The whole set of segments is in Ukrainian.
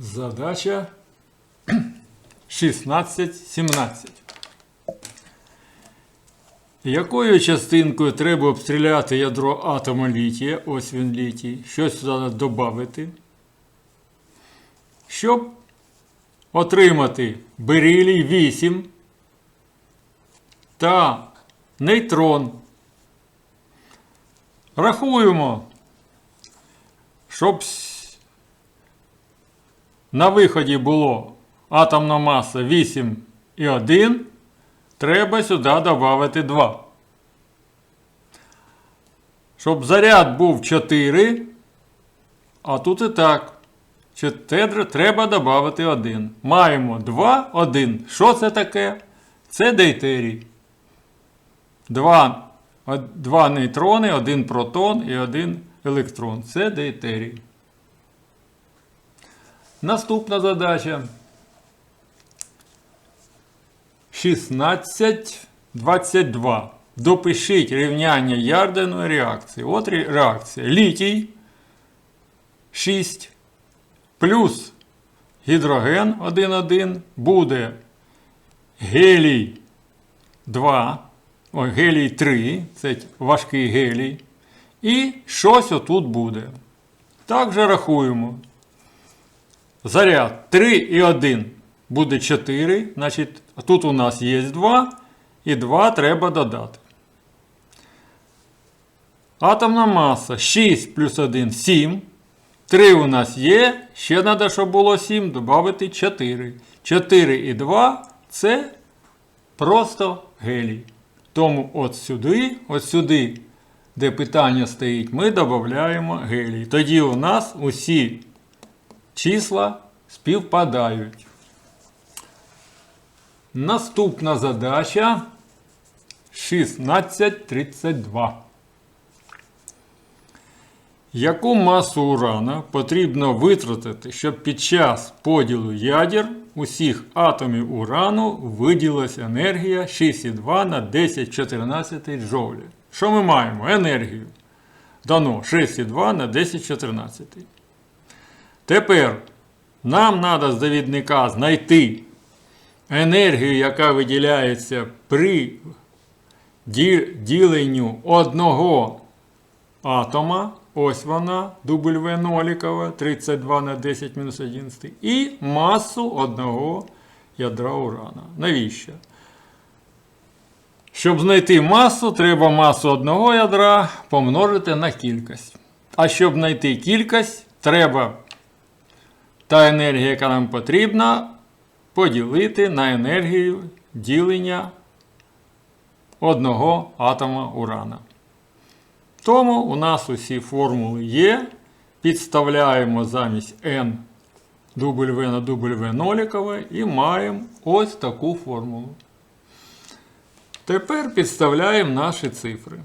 Задача 16-17. Якою частинкою треба обстріляти ядро атома літія, ось він літій, щось сюди додати, щоб отримати берилій 8 та нейтрон. Рахуємо, щоб на виході було атомна маса 8 і 1, треба сюди додати 2. Щоб заряд був 4, а тут і так. Треба додати 1. Маємо 2, 1. Що це таке? Це дейтерій. Два, од- два нейтрони, один протон і один електрон. Це дейтерій. Наступна задача. 16.22. Допишіть рівняння Ярденої реакції. От реакція. Літій 6 плюс гідроген 1,1 буде гелій 2, ой, гелій 3, це важкий гелій. І щось отут буде. Так же рахуємо. Заряд 3 і 1 буде 4. Значить, тут у нас є 2, і 2 треба додати. Атомна маса 6 плюс 1 7. 3 у нас є. Ще треба, щоб було 7, додати 4. 4 і 2 це просто гелій. Тому от сюди, от сюди, де питання стоїть, ми додаємо гелій. Тоді у нас усі числа співпадають. Наступна задача 1632. Яку масу урана потрібно витратити, щоб під час поділу ядер усіх атомів урану виділилася енергія 6,2 на 1014 джоулі? Що ми маємо? Енергію. Дано 6,2 на 1014. Тепер нам треба з довідника знайти енергію, яка виділяється при діленню одного атома. Ось вона, W нолікова, 32 на 10 мінус 11. І масу одного ядра урана. Навіщо? Щоб знайти масу, треба масу одного ядра помножити на кількість. А щоб знайти кількість, треба та енергія, яка нам потрібна, поділити на енергію ділення одного атома урана. Тому у нас усі формули є. Підставляємо замість n W на W нолікове і маємо ось таку формулу. Тепер підставляємо наші цифри.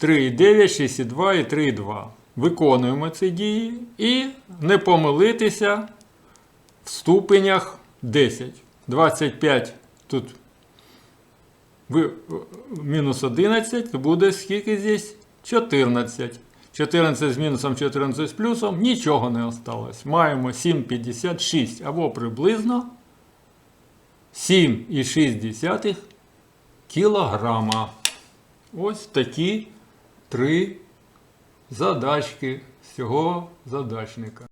3,9, 6,2 і 3,2. Виконуємо ці дії і не помилитися в ступенях 10. 25 тут мінус 11, то буде скільки здесь? 14. 14 з мінусом, 14 з плюсом, нічого не осталось. Маємо 7,56 або приблизно 7,6 кілограма. Ось такі три задачки з цього задачника.